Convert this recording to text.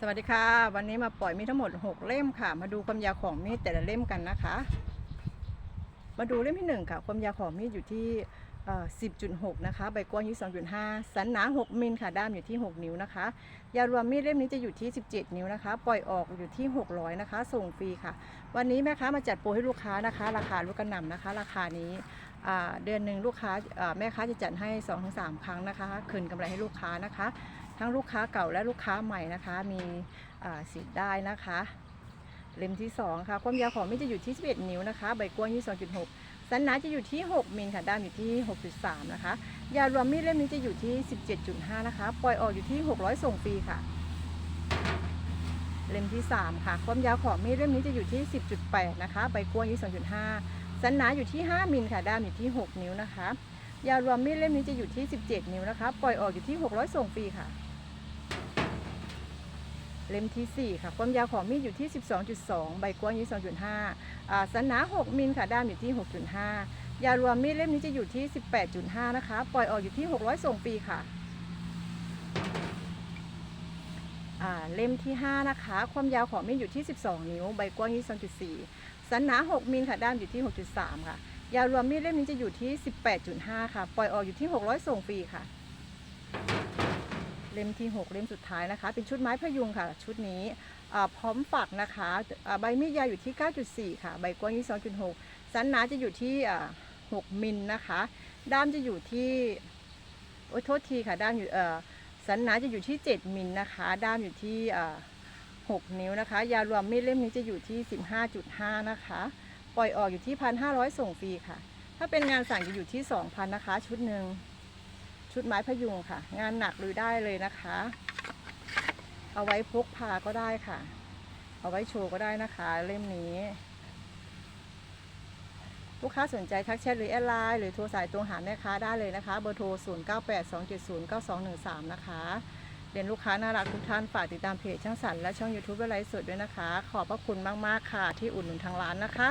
สวัสดีค่ะ วันนี้มาปล่อยมีทั้งหมด 6 เล่มค่ะ มาดูความยาวของมีดแต่ละเล่มกันนะคะ มาดูเล่มที่ 1 ค่ะ ความยาวของมีดอยู่ที่เอ่อ10.6 นะคะ ใบกว้างอยู่2.5 สันหนา 6 มิลค่ะ ด้ามอยู่ที่ 6 นิ้วนะคะ ยาวรวมมีดเล่มนี้จะอยู่ที่ 17 นิ้วนะคะ ปล่อยออกอยู่ที่ 600 นะคะ ส่งฟรีค่ะ วันนี้แม่ค้ามาจัดโปรให้ลูกค้านะคะ ราคาลูกกระหน่ำนะคะ ราคานี้เดือนหนึ่งลูกค้าอ่าแม่ค้าจะจัดให้ 2-3 ครั้งนะคะ คืนกำไรให้ลูกค้านะคะ ทั้งลูกค้าเก่าและลูกค้าใหม่นะคะ มีสิทธิ์ได้นะคะเล่มที่ 2 ค่ะความยาวของมีดจะอยู่ที่ 11 นิ้วนะคะ ใบกว้างอยู่2.6 สันหนาจะอยู่ที่ 6มิลค่ะด้ามอยู่ที่ 6.3 นะคะ ยาวรวมมีดเล่มนี้จะอยู่ที่ 17.5 นะคะ ปล่อยออกอยู่ที่ 600 ส่งฟรีค่ะ เล่มที่ 3 ค่ะ ความยาวของมีดเล่มนี้จะอยู่ที่ 10.8 นะคะ ใบกว้างอยู่2.5 สันหนาอยู่ที่ 5มิลค่ะด้ามอยู่ที่ 6 นิ้วนะคะ ยาวรวมมีดเล่มนี้จะอยู่ที่ 17 นิ้วนะคะ ปล่อยออกอยู่ที่ 600 ส่งฟรีค่ะ เล่มที่ 4 ค่ะ ความยาวของมีดอยู่ที่ 12.2 ใบกว้างอยู่2.5อ่าสันหนา 6 มิลค่ะด้ามอยู่ที่ 6.5 ยาวรวมมีดเล่มนี้จะอยู่ที่ 18.5 นะคะ ปล่อยออกอยู่ที่ 600ส่งฟรีค่ะเล่มที่ 5 นะคะ ความยาวของมีดอยู่ที่ 12 นิ้ว ใบกว้างที่2.4สันหนา 6 มิลค่ะด้ามอยู่ที่ 6.3 ค่ะ ยาวรวมมีดเล่มนี้จะอยู่ที่ 18.5 ค่ะ ปล่อยออกอยู่ที่ 600ส่งฟรีค่ะ เล่มที่ 6 เล่มสุดท้ายนะคะ เป็นชุดไม้พยุงค่ะ ชุดนี้พร้อมฝักนะคะใบมีดยาวอยู่ที่ 9.4 ค่ะ ใบกว้างที่2.6 สันหนาจะอยู่ที่ 6 มิลนะคะ ด้ามจะอยู่ที่โอ้ยโทษทีค่ะ ด้ามอยู่เออสันหนาจะอยู่ที่ 7 มิลนะคะ ด้ามอยู่ที่ 6 นิ้วนะคะ ยาวรวมมีดเล่มนี้จะอยู่ที่ 15.5 นะคะ ปล่อยออกอยู่ที่ 1,500 ส่งฟรีค่ะ ถ้าเป็นงานสั่งจะอยู่ที่ 2,000 นะคะ ชุดหนึ่ง ชุดไม้พยุงค่ะ งานหนักลุยได้เลยนะคะ เอาไว้พกพาก็ได้ค่ะ เอาไว้โชว์ก็ได้นะคะ เล่มนี้ลูกค้าสนใจทักแชทหรือแอดไลน์หรือโทรสายตรงหาแม่ค้าได้เลยนะคะ เบอร์โทร 0982709213 นะคะเรียนลูกค้าน่ารักทุกท่านฝากติดตามเพจช่างสรรและช่อง YouTube และไลฟ์สดด้วยนะคะ ขอบพระคุณมาก ๆ ค่ะ ที่อุดหนุนทางร้านนะคะ